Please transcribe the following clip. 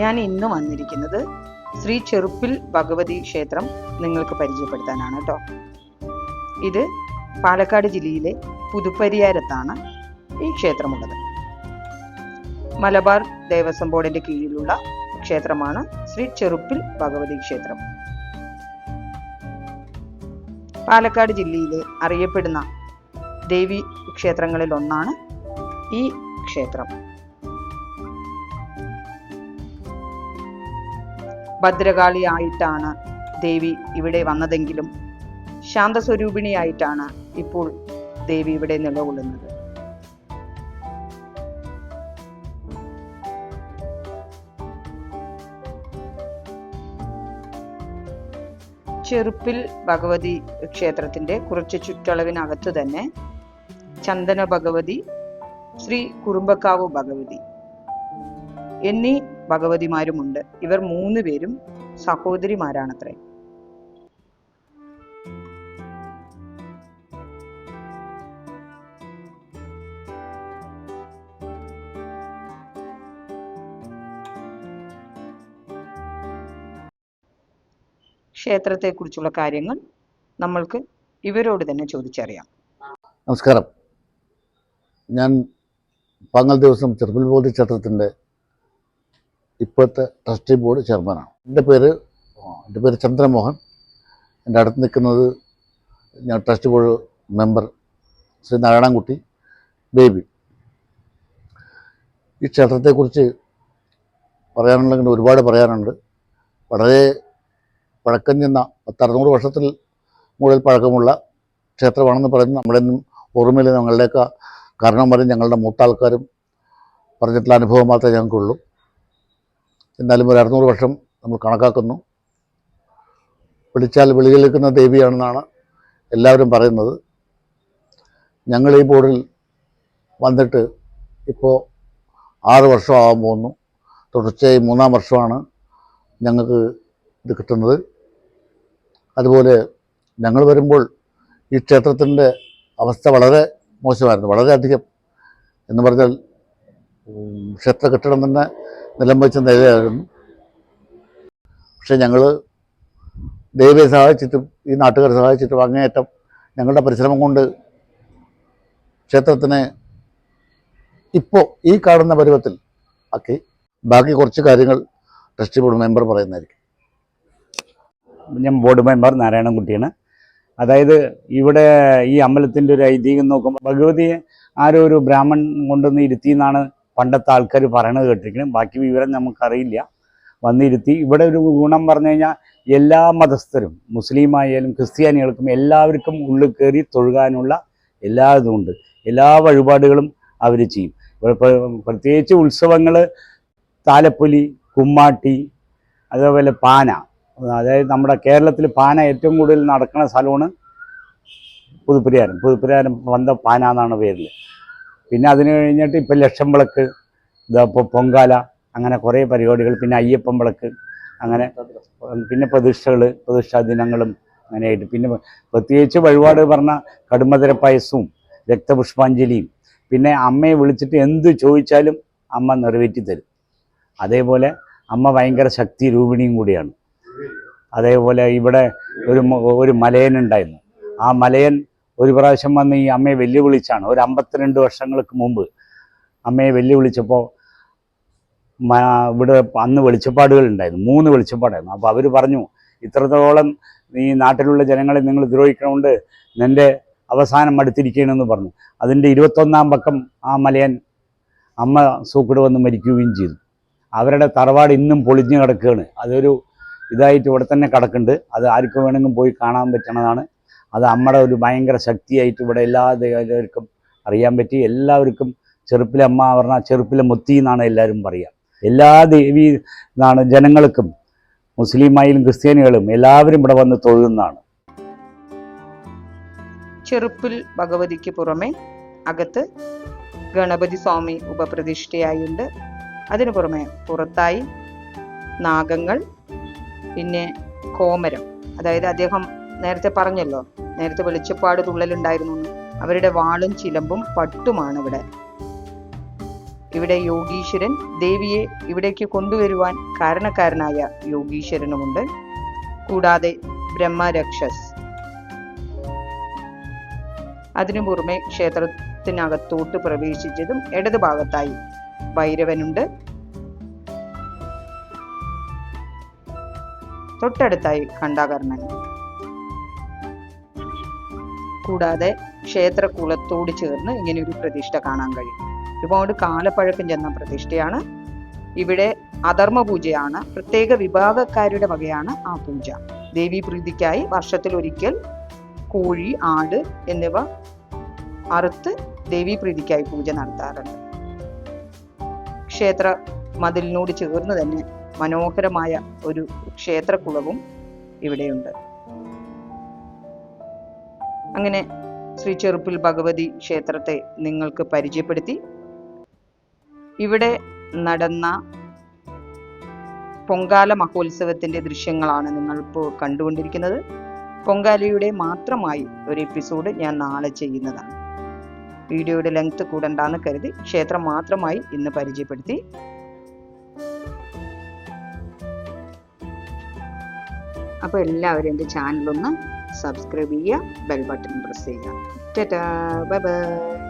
ഞാൻ ഇന്ന് വന്നിരിക്കുന്നത് ശ്രീ ചെറുപ്പിൽ ഭഗവതി ക്ഷേത്രം നിങ്ങൾക്ക് പരിചയപ്പെടുത്താനാണ് കേട്ടോ. ഇത് പാലക്കാട് ജില്ലയിലെ പുതുപ്പരിയാരത്താണ് ഈ ക്ഷേത്രമുള്ളത്. മലബാർ ദേവസ്വം ബോർഡിന്റെ കീഴിലുള്ള ക്ഷേത്രമാണ് ശ്രീ ചെറുപ്പിൽ ഭഗവതി ക്ഷേത്രം. പാലക്കാട് ജില്ലയിലെ അറിയപ്പെടുന്ന ദേവി ക്ഷേത്രങ്ങളിൽ ഒന്നാണ് ഈ ക്ഷേത്രം. ഭദ്രകാളിയായിട്ടാണ് ദേവി ഇവിടെ വന്നതെങ്കിലും ശാന്തസ്വരൂപിണിയായിട്ടാണ് ഇപ്പോൾ ദേവി ഇവിടെ നിലകൊള്ളുന്നത്. ചെറുപ്പിൽ ഭഗവതി ക്ഷേത്രത്തിന്റെ കുറച്ച് ചുറ്റളവിനകത്ത് തന്നെ ചന്ദന ഭഗവതി ശ്രീ കുറുമ്പക്കാവ് ഭഗവതി എന്നീ ഭഗവതിമാരുമുണ്ട്. ഇവർ മൂന്ന് പേരും സഹോദരിമാരാണത്രേ. ക്ഷേത്രത്തെക്കുറിച്ചുള്ള കാര്യങ്ങൾ നമ്മൾക്ക് ഇവരോട് തന്നെ ചോദിച്ചറിയാം. നമസ്കാരം. ഞാൻ പങ്ങൽ ദിവസം ചെറുപ്പിൽ ബോധി ക്ഷേത്രത്തിന്റെ ഇപ്പോഴത്തെ ട്രസ്റ്റി ബോർഡ് ചെയർമാനാണ്. എന്റെ പേര് എന്റെ പേര് ചന്ദ്രമോഹൻ. എന്റെ അടുത്ത് നിൽക്കുന്നത് ഞാൻ trust board member Shri Narayanankutty Baby. ഈ ക്ഷേത്രത്തെക്കുറിച്ച് പറയാനുണ്ടെങ്കിൽ ഒരുപാട് പറയാനുണ്ട്. വളരെ പഴക്കം ചെന്ന പത്തറുന്നൂറ് വർഷത്തിൽ മുകളിൽ പഴക്കമുള്ള ക്ഷേത്രമാണെന്ന് പറയുന്നത് നമ്മളെന്നും ഓർമ്മയിൽ ഞങ്ങളുടെയൊക്കെ കാരണവന്മാരും ഞങ്ങളുടെ മൂത്ത ആൾക്കാരും പറഞ്ഞിട്ടുള്ള അനുഭവം മാത്രമേ ഞങ്ങൾക്കുള്ളൂ. എന്നാലും ഒരു അറുന്നൂറ് വർഷം നമ്മൾ കണക്കാക്കുന്നു. വിളിച്ചാൽ വിളികേൽക്കുന്ന ദേവിയാണെന്നാണ് എല്ലാവരും പറയുന്നത്. ഞങ്ങൾ ഈ ബോർഡിൽ വന്നിട്ട് ഇപ്പോൾ ആറ് വർഷമാകാൻ പോകുന്നു. തുടർച്ചയായി മൂന്നാം വർഷമാണ് ഞങ്ങൾക്ക് ഇത് കിട്ടുന്നത്. അതുപോലെ ഞങ്ങൾ വരുമ്പോൾ ഈ ക്ഷേത്രത്തിന്റെ അവസ്ഥ വളരെ മോശമായിരുന്നു വളരെയധികം. എന്ന് പറഞ്ഞാൽ ക്ഷേത്ര കെട്ടിടം തന്നെ നിലം വെച്ച നിലയായിരുന്നു. പക്ഷെ ഞങ്ങൾ ദൈവയെ സഹായിച്ചിട്ടും ഈ നാട്ടുകാരെ സഹായിച്ചിട്ടും അങ്ങേയറ്റം ഞങ്ങളുടെ പരിശ്രമം കൊണ്ട് ക്ഷേത്രത്തിനെ ഇപ്പോൾ ഈ കാണുന്ന പരുവത്തിൽ ആക്കി. ബാക്കി കുറച്ച് കാര്യങ്ങൾ ട്രസ്റ്റി ബോർഡ് മെമ്പർ പറയുന്നതായിരിക്കും. ഞാൻ ബോർഡ് മെമ്പർ നാരായണൻകുട്ടിയാണ്. അതായത് ഇവിടെ ഈ അമ്പലത്തിന്റെ ഒരു ഐതിഹ്യം നോക്കുമ്പോൾ ഭഗവതിയെ ആരോ ഒരു ബ്രാഹ്മൺ കൊണ്ടുവന്ന് ഇരുത്തി എന്നാണ് പണ്ടത്തെ ആൾക്കാർ പറയണത് കേട്ടിരിക്കണം. ബാക്കി വിവരം നമുക്കറിയില്ല. വന്നിരുത്തി. ഇവിടെ ഒരു ഗുണം പറഞ്ഞു കഴിഞ്ഞാൽ എല്ലാ മതസ്ഥരും മുസ്ലിം ആയാലും ക്രിസ്ത്യാനികൾക്കും എല്ലാവർക്കും ഉള്ളിൽ കയറി തൊഴുകാനുള്ള എല്ലാ ഇതുമുണ്ട് എല്ലാ വഴിപാടുകളും അവർ ചെയ്യും. പ്രത്യേകിച്ച് ഉത്സവങ്ങൾ താലപ്പൊലി കുമ്മാട്ടി അതേപോലെ പാന. അതായത് നമ്മുടെ കേരളത്തിൽ പാന ഏറ്റവും കൂടുതൽ നടക്കുന്ന സ്ഥലമാണ് പുതുപ്പുരിയാരം. പുതുപ്പുരിയാരം വന്ന പാന എന്നാണ് പേരിൽ പിന്നെ അതിന് കഴിഞ്ഞിട്ട് ഇപ്പം ലക്ഷം വിളക്ക് ഇതപ്പോൾ പൊങ്കാല അങ്ങനെ കുറേ പരിപാടികൾ പിന്നെ അയ്യപ്പൻ വിളക്ക് അങ്ങനെ പിന്നെ പ്രതിഷ്ഠകൾ പ്രതിഷ്ഠാ ദിനങ്ങളും അങ്ങനെയായിട്ട്. പിന്നെ പ്രത്യേകിച്ച് വഴിപാട് പറഞ്ഞ കടുമധുര പായസവും രക്തപുഷ്പാഞ്ജലിയും. പിന്നെ അമ്മയെ വിളിച്ചിട്ട് എന്ത് ചോദിച്ചാലും അമ്മ നിറവേറ്റി തരും. അതേപോലെ അമ്മ ഭയങ്കര ശക്തി രൂപിണിയും കൂടിയാണ്. അതേപോലെ ഇവിടെ ഒരു ഒരു മലയൻ ഉണ്ടായിരുന്നു. ആ മലയൻ ഒരു പ്രാവശ്യം വന്ന് ഈ അമ്മയെ വെല്ലുവിളിച്ചാണ്. ഒരു അമ്പത്തിരണ്ട് വർഷങ്ങൾക്ക് മുമ്പ് അമ്മയെ വെല്ലുവിളിച്ചപ്പോൾ ഇവിടെ അന്ന് വെളിച്ചപ്പാടുകൾ ഉണ്ടായിരുന്നു. മൂന്ന് വെളിച്ചപ്പാടായിരുന്നു. അപ്പോൾ അവർ പറഞ്ഞു ഇത്രത്തോളം ഈ നാട്ടിലുള്ള ജനങ്ങളെ നിങ്ങൾ ദ്രോഹിക്കണമുണ്ട് നിന്റെ അവസാനം അടുത്തിരിക്കണമെന്ന് പറഞ്ഞു. അതിന്റെ ഇരുപത്തൊന്നാം പക്കം ആ മലയൻ അമ്മ സൂക്കിട് വന്ന് മരിക്കുകയും ചെയ്തു. അവരുടെ തറവാട് ഇന്നും പൊളിഞ്ഞു കിടക്കുകയാണ്. അതൊരു ഇതായിട്ട് ഇവിടെ തന്നെ കിടക്കുന്നുണ്ട്. അത് ആർക്ക് വേണമെങ്കിലും പോയി കാണാൻ പറ്റണതാണ്. അത് നമ്മുടെ ഒരു ഭയങ്കര ശക്തിയായിട്ട് ഇവിടെ എല്ലാ ദേവർക്കും അറിയാൻ പറ്റി. എല്ലാവർക്കും ചെറുപ്പിലെ അമ്മ പറഞ്ഞാൽ ചെറുപ്പിലെ മുത്തി എന്നാണ് എല്ലാവരും പറയുക എല്ലാ ദേവി എന്നാണ് ജനങ്ങൾക്കും മുസ്ലിമായാലും ക്രിസ്ത്യാനികളും എല്ലാവരും ഇവിടെ വന്ന് തൊഴുന്നതാണ് ചെറുപ്പിൽ ഭഗവതിക്ക് പുറമെ അകത്ത് ഗണപതി സ്വാമി ഉപപ്രതിഷ്ഠയായുണ്ട്. അതിനു പുറമെ പുറത്തായി നാഗങ്ങൾ പിന്നെ കോമരം. അതായത് അദ്ദേഹം നേരത്തെ പറഞ്ഞല്ലോ നേരത്തെ വെളിച്ചപ്പാട് തുള്ളലുണ്ടായിരുന്നു അവരുടെ വാളും ചിലമ്പും പട്ടുമാണ് ഇവിടെ. ഇവിടെ യോഗീശ്വരൻ ദേവിയെ ഇവിടേക്ക് കൊണ്ടുവരുവാൻ കാരണക്കാരനായ യോഗീശ്വരനുമുണ്ട്. കൂടാതെ ബ്രഹ്മരക്ഷസ്. അതിനു പുറമെ ക്ഷേത്രത്തിനകത്തോട്ട് പ്രവേശിച്ചതും ഇടത് ഭാഗത്തായി ഭൈരവനുണ്ട്. തൊട്ടടുത്തായി ഖണ്ഡാകർണൻ. കൂടാതെ ക്ഷേത്രകുളത്തോട് ചേർന്ന് ഇങ്ങനെ ഒരു പ്രതിഷ്ഠ കാണാൻ കഴിയും. ഒരുപാട് കാലപ്പഴക്കം ചെന്ന പ്രതിഷ്ഠയാണ്. ഇവിടെ അധർമ്മ പൂജയാണ് പ്രത്യേക വിഭാഗക്കാരുടെ വകയാണ് ആ പൂജ. ദേവീപ്രീതിക്കായി വർഷത്തിൽ ഒരിക്കൽ കോഴി ആട് എന്നിവ അറുത്ത് ദേവീപ്രീതിക്കായി പൂജ നടത്താറുണ്ട്. ക്ഷേത്ര മതിലിനോട് ചേർന്ന് തന്നെ മനോഹരമായ ഒരു ക്ഷേത്രക്കുളവും ഇവിടെയുണ്ട്. അങ്ങനെ ശ്രീ ചെറുപ്പിൽ ഭഗവതി ക്ഷേത്രത്തെ നിങ്ങൾക്ക് പരിചയപ്പെടുത്തി. ഇവിടെ നടന്ന പൊങ്കാല മഹോത്സവത്തിന്റെ ദൃശ്യങ്ങളാണ് നിങ്ങൾ ഇപ്പോൾ കണ്ടുകൊണ്ടിരിക്കുന്നത്. പൊങ്കാലയുടെ മാത്രമായി ഒരു എപ്പിസോഡ് ഞാൻ നാളെ ചെയ്യുന്നതാണ്. വീഡിയോയുടെ ലെങ്ത് കൂടണ്ടെന്ന് കരുതി ക്ഷേത്രം മാത്രമായി ഇന്ന് പരിചയപ്പെടുത്തി. അപ്പോൾ എല്ലാവരും എന്റെ ചാനലൊന്ന് സബ്സ്ക്രൈബ് ചെയ്യുക ബെൽ ബട്ടൺ പ്രസ് ചെയ്യുക. Tata bye bye.